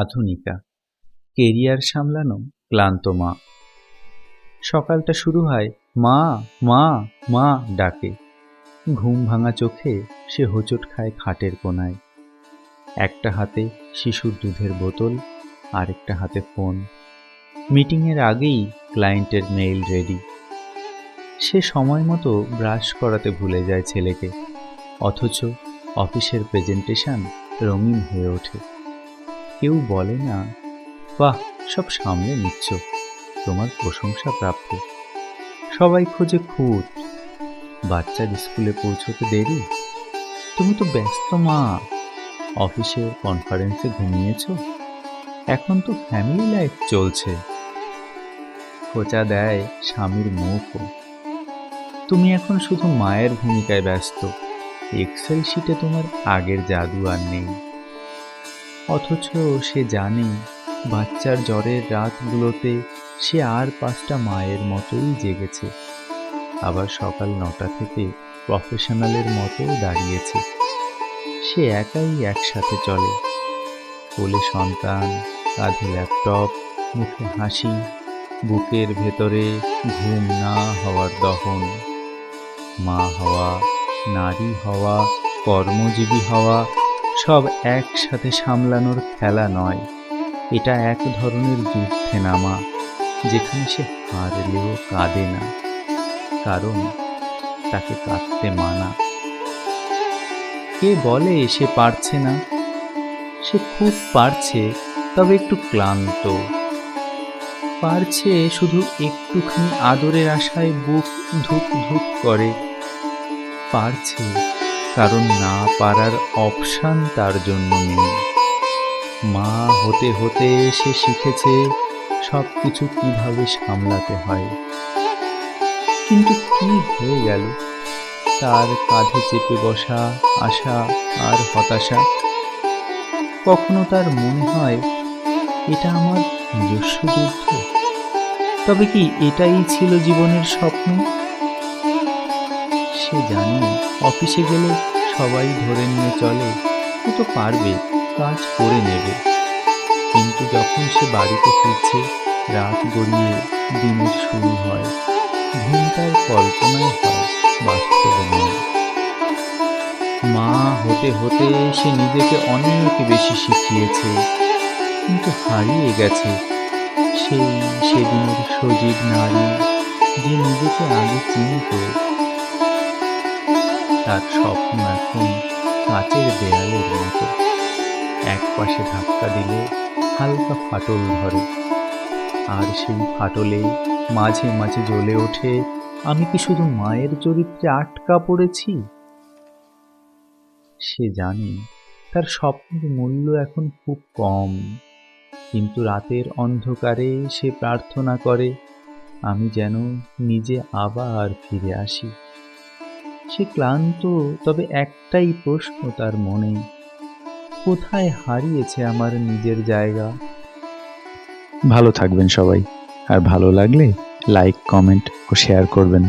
আধুনিকা। Career সামলানো ক্লান্ত মা। সকালটা শুরু হয়, মা মা মা ডাকে। ঘুম ভাঙা চোখে সে হোঁচট খায় খাটের কোনায়। একটা হাতে শিশুর দুধের বোতল, আরেকটা হাতে ফোন। মিটিংয়ের আগেই ক্লায়েন্টের মেইল রেডি। সে সময় মতো ব্রাশ করাতে ভুলে যায় ছেলেকে, অথচ অফিসের প্রেজেন্টেশন রঙিন হয়ে ওঠে। কেউ বলে না, বাহ, সব সামলে নিচ্ছ, তোমার প্রশংসা প্রাপ্য। সবাই খোঁজে খুঁত। বাচ্চার স্কুলে পৌঁছতে দেরি? তুমি তো ব্যস্ত, মা। অফিসের কনফারেন্সে ঘুমিয়েছ? এখন তো ফ্যামিলি লাইফ চলছে। খোঁচা দেয় স্বামীর মুখও। তুমি এখন শুধু মায়ের ভূমিকায় ব্যস্ত। এক্সেল শিটে তোমার আগের জাদু আর নেই। অথচ সে জানে, বাচ্চার জ্বরের রাতগুলোতে সে আর পাঁচটা মায়ের মতোই জেগেছে। আবার সকাল নটা থেকে প্রফেশনালের মতো দাঁড়িয়েছে। সে একাই একসাথে চলে। কোলে সন্তান, কাঁধে ল্যাপটপ মুখে হাসি, বুকের ভেতরে ঘুম না হওয়ার দহন। মা হওয়া, নারী হওয়া, কর্মজীবী হওয়া সব একসাথে সামলানোর খেলা নয়। এটা এক ধরনের যুদ্ধে নামা, যেখানে সে হারলেও কাঁদে না, কারণ তাকে কাঁদতে মানা। কে বলে সে পারছে না? সে খুব পারছে, তবে একটু ক্লান্ত। পারছে শুধু একটুখানি আদরের আশায় বুক ধুক ধুক করে। পারছে কারণ না পারার অপশান তার জন্য নেই। মা হতে হতে সে শিখেছে সব কিছু কীভাবে সামলাতে হয়। কিন্তু কি হয়ে গেল? তার কাঁধে চেপে বসা আশা আর হতাশা। কখনো তার মনে হয়, এটা আমার নিজস্ব যুদ্ধ? তবে কি এটাই ছিল জীবনের স্বপ্ন? সে জানে, অফিসে গেলে সবাই ধরে নিয়ে চলে ও তো পারবে, কাজ করে নেবে। কিন্তু যখন সে বাড়িতে ফিরছে, রাত গড়িয়ে দিনের শুরু হয়। ঘুমটার কল্পনায় হয় বাস্তবে নয়। মা হতে হতে সে নিজেকে অনেক বেশি শিখিয়েছে, কিন্তু হারিয়ে গেছে। সেই সেদিনের সজীব নারী, যে নিজেকে আগে চিনত তার স্বপ্ন এখন কাঁচের দেয়ালের মতো। এক পাশে ধাক্কা দিলে হালকা ফাটল ধরে। আর সেই ফাটলে মাঝে মাঝে জ্বলে ওঠে, আমি কি শুধু মায়ের চরিত্রে আটকা পড়েছি? সে জানে তার স্বপ্নের মূল্য এখন খুব কম। কিন্তু রাতের অন্ধকারে সে প্রার্থনা করে, আমি যেন নিজে আবার ফিরে আসি। সে ক্লান্ত, তবে একটাই প্রশ্ন তার মনে। কোথায় হারিয়েছে আমার নিজের জায়গা? ভালো থাকবেন সবাই, আর ভালো লাগলে লাইক কমেন্ট ও শেয়ার করবেন।